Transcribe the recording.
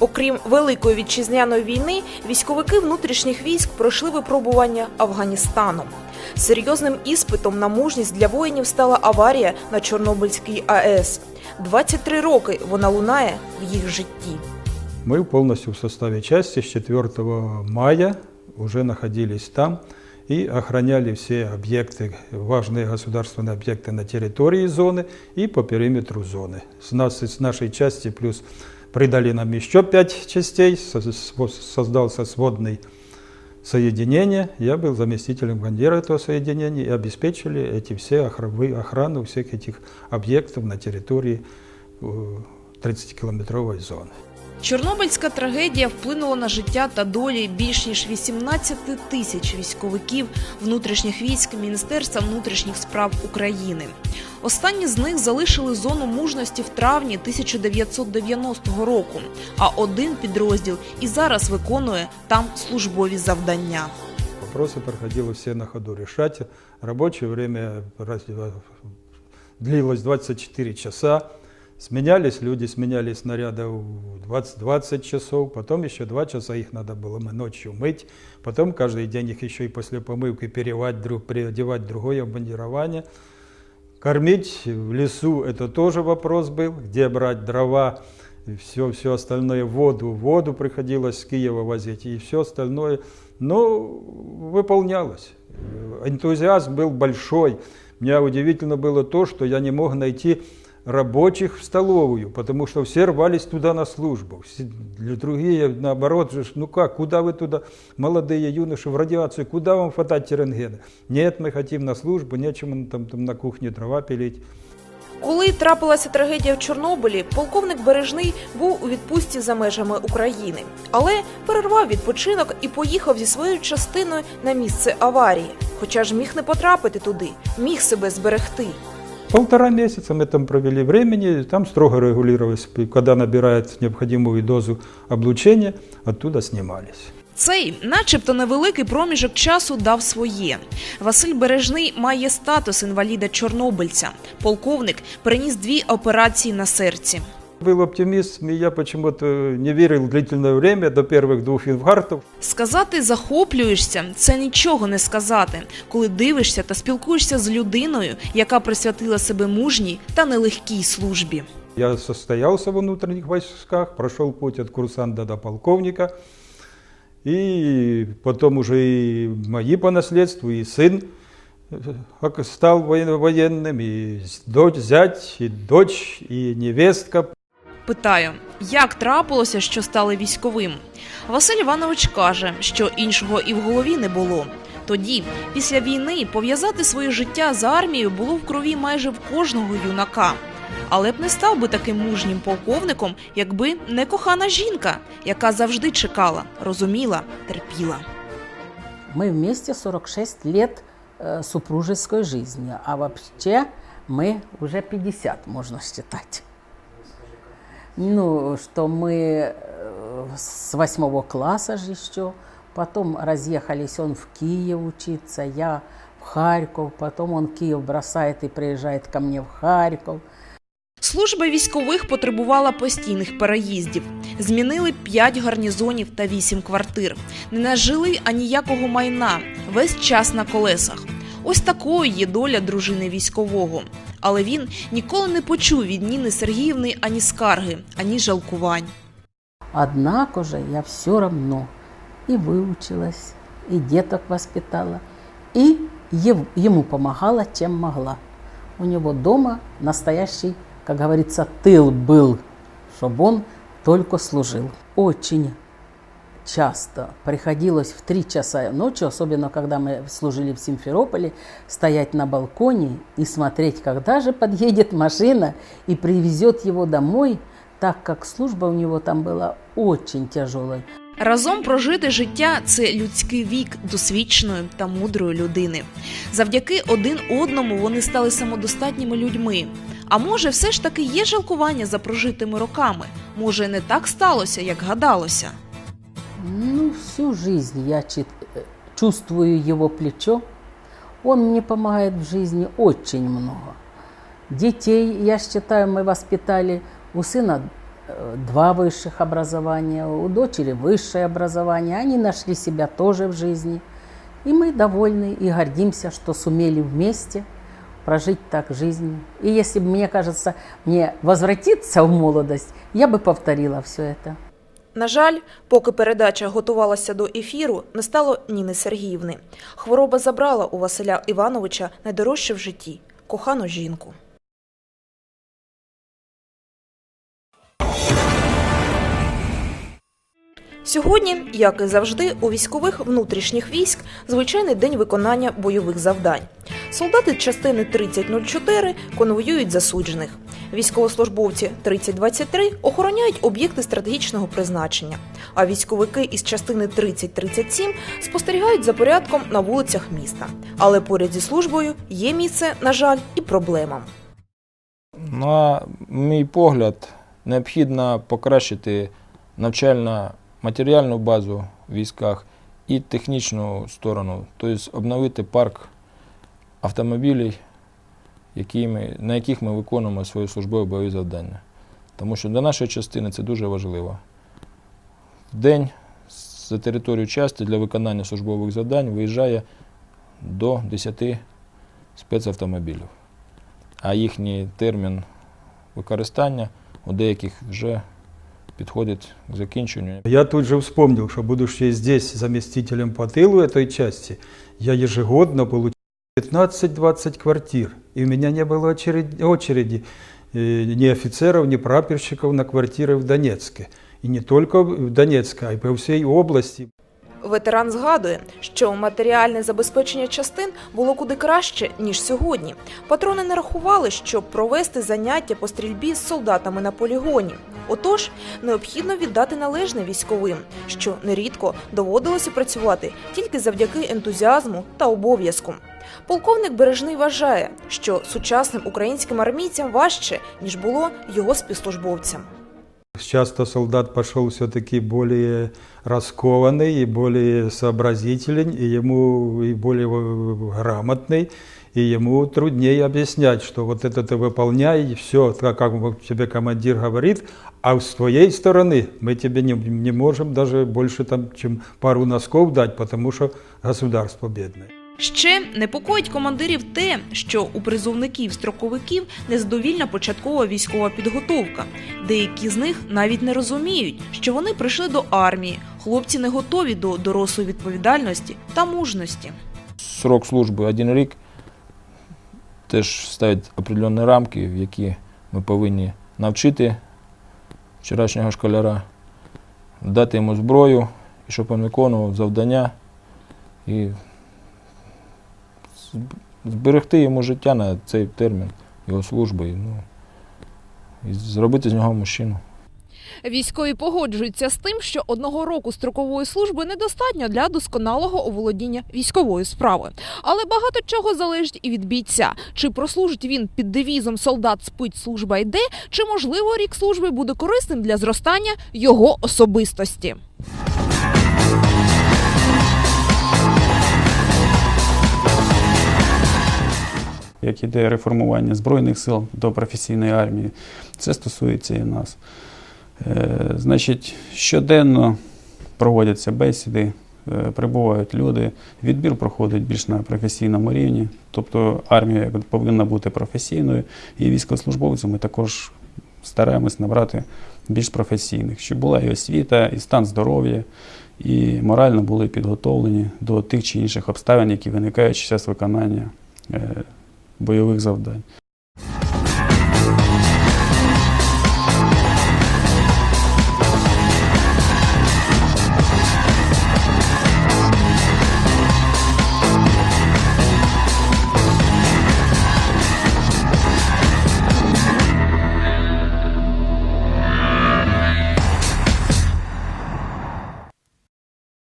Окрім Великої вітчизняної війни, військовики внутрішніх військ пройшли випробування Афганістаном. Серйозним іспитом на мужність для воїнів стала аварія на Чорнобильській АЕС. 23 роки вона лунає в їх житті. Мы полностью в составе части с 4 мая уже находились там и охраняли все объекты, важные государственные объекты на территории зоны и по периметру зоны. С, нас, с нашей части плюс придали нам еще пять частей, со- со- создался сводный соединение. Я был заместителем командира этого соединения и обеспечили эти все охра- вы- охрану всех этих объектов на территории э, 30-километровой зоны. Чорнобильська трагедія вплинула на життя та долі більш ніж 18 тисяч військовиків внутрішніх військ Міністерства внутрішніх справ України. Останні з них залишили зону мужності в травні 1990 року, а один підрозділ і зараз виконує там службові завдання. Вопросы приходилось все на ходу решать. Рабочее время длилось 24 часа. Сменялись люди, сменяли снаряды в 20, 20 часов, потом еще 2 часа их надо было мы ночью мыть, потом каждый день их еще и после помывки переодевать, друг, переодевать другое обмундирование. Кормить в лесу это тоже вопрос был, где брать дрова, все, все остальное, воду, воду приходилось с Киева возить и все остальное. Но выполнялось. Энтузиазм был большой. Меня удивительно было то, что я не мог найти рабочих в столовую, потому что все рвались туда на службу. Все- Для другие, наоборот, же ж, ну как, куда вы туда, молодые юноши, в радиацию, куда вам хватать рентгена? Нет, мы хотим на службу, нечем там, там на кухне дрова пилить. Коли трапилася трагедія в Чорнобилі, полковник Бережний був у відпустці за межами України, але перервав відпочинок і поїхав зі своєю частиною на місце аварії. Хоча ж міг не потрапити туди, міг себе зберегти. Полтора месяца мы там провели времени, там строго регулировалось, когда набирает необходимую дозу облучения, оттуда снимались. Цей, начебто, невеликий проміжок часу дав своє. Василь Бережний має статус інваліда чорнобильця. Полковник переніс дві операції на серці. Был оптимизм, и я почему-то не верил длительное время до первых двух инфарктов. Сказати захоплюєшся це нічого не сказати, коли дивишся та спілкуєшся з людиною, яка присвятила себе мужній та нелегкій службі. Я состоялся в внутренних войсках, прошел путь от курсанта до полковника, и потом уже и мои по наследству, и сын э, стал воен- военным, и дочь, зять, и дочь, и невестка Питаю, як трапилося, що стали військовим? Василь Іванович каже, що іншого і в голові не було. Тоді, після війни, пов'язати своє життя з армією було в крові майже в кожного юнака. Але б не став би таким мужнім полковником, якби не кохана жінка, яка завжди чекала, розуміла, терпіла. Мы вместе 46 лет э, супружеской жизни, а вообще мы уже 50, можно считать. Ну, что мы э, с восьмого класса же еще, потом разъехались, он в Киев учиться, я в Харьков, потом он Киев бросает и приезжает ко мне в Харьков. Служба військових потребувала постійних переїздів. Змінили 5 гарнізонів та 8 квартир. Не нажили аніякого майна, весь час на колесах. Ось такою є доля дружини військового. Але він ніколи не почув від Ніни Сергіївни ані скарги, ані жалкувань. Однако же я все равно и выучилась, и деток воспитала, и ев- ему помогала, чем могла. У него дома настоящий, как говорится, тыл был, чтобы он только служил. Очень часто приходилось в три часа ночи, особенно когда мы служили в Симферополе, стоять на балконе и смотреть, когда же подъедет машина и привезет его домой, так как служба у него там была очень тяжелой. Разом прожити життя це людський вік досвідченої та мудрої людини. Завдяки один одному вони стали самодостатніми людьми. А може, все ж таки є жалкування за прожитими роками? Може, не так сталося, як гадалося? Ну, всю жизнь я э, чувствую его плечо. Он мне помогает в жизни очень много. Детей, я считаю, мы воспитали. У сына э, два высших образования, у дочери высшее образование. Они нашли себя тоже в жизни. И мы довольны и гордимся, что сумели вместе прожить так жизнь. И если бы, мне кажется, мне возвратиться в молодость, я бы повторила все это. На жаль, поки передача готувалася до ефіру, не стало Ніни Сергіївни. Хвороба забрала у Василя Івановича найдорожче в житті кохану жінку. Сьогодні, як і завжди, у військових внутрішніх військ звичайний день виконання бойових завдань. Солдати частини 3004 конвоюють засуджених. Військовослужбовці 3023 охороняють об'єкти стратегічного призначення. А військовики із частини 3037 спостерігають за порядком на вулицях міста. Але поряд зі службою є місце, на жаль, і проблемам. На мій погляд, необхідно покращити навчально-матеріальну базу в військах і технічну сторону, тобто обновити парк автомобілів, які ми, на яких ми виконуємо свої службові бойові завдання. Тому що для нашої частини це дуже важливо. В день за територію частини для виконання службових завдань виїжджає до 10 спецавтомобілів а їхній термін використання у деяких вже підходить к закінченню. Я тут же вспомнил, что будучи здесь заместителем по тылу этой части, я ежегодно получал 15-20 квартир. И у меня не было очереди, очереди э, ни офицеров, ни прапорщиков на квартиры в Донецке. И не только в Донецке, а и по всей области. Ветеран згадує, що матеріальне забезпечення частин було куди краще ніж сьогодні. Патрони не рахували, щоб провести заняття по стрільбі з солдатами на полігоні. Отож, необхідно віддати належне військовим, що нерідко доводилося працювати тільки завдяки ентузіазму та обов'язку. Полковник Бережний вважає, що сучасним українським армійцям важче ніж було його співслужбовцям. Часто солдат пошел все-таки более раскованный и более сообразителен, и ему и более э, грамотный, и ему труднее объяснять, что вот это ты выполняй, все, как как тебе командир говорит, а с твоей стороны мы тебе не, не можем даже больше, там, чем пару носков дать, потому что государство бедное. Ще непокоїть командирів те, що у призовників строковиків незадовільна початкова військова підготовка. Деякі з них навіть не розуміють, що вони прийшли до армії. Хлопці не готові до дорослої відповідальності та мужності. Срок служби один рік теж ставить определенні рамки, в які ми повинні навчити вчорашнього школяра, дати йому зброю, щоб він виконував завдання і зберегти йому життя на цей термін його служби. Ну, і зробити з нього мужчину. Військові погоджуються з тим, що одного року строкової служби недостатньо для досконалого оволодіння військової справи. Але багато чого залежить і від бійця. Чи прослужить він під девізом солдат спить, служба йде, чи можливо рік служби буде корисним для зростання його особистості. Як іде реформування Збройних сил до професійної армії. Це стосується і нас. Е, Значить, щоденно проводяться бесіди, е, прибувають люди. Відбір проходить більш на професійному рівні. Тобто армія повинна бути професійною, і військовослужбовців ми також стараємось набрати більш професійних, щоб була і освіта, і стан здоров'я, і морально були підготовлені до тих чи інших обставин, які виникають під час виконання е, бойових завдань.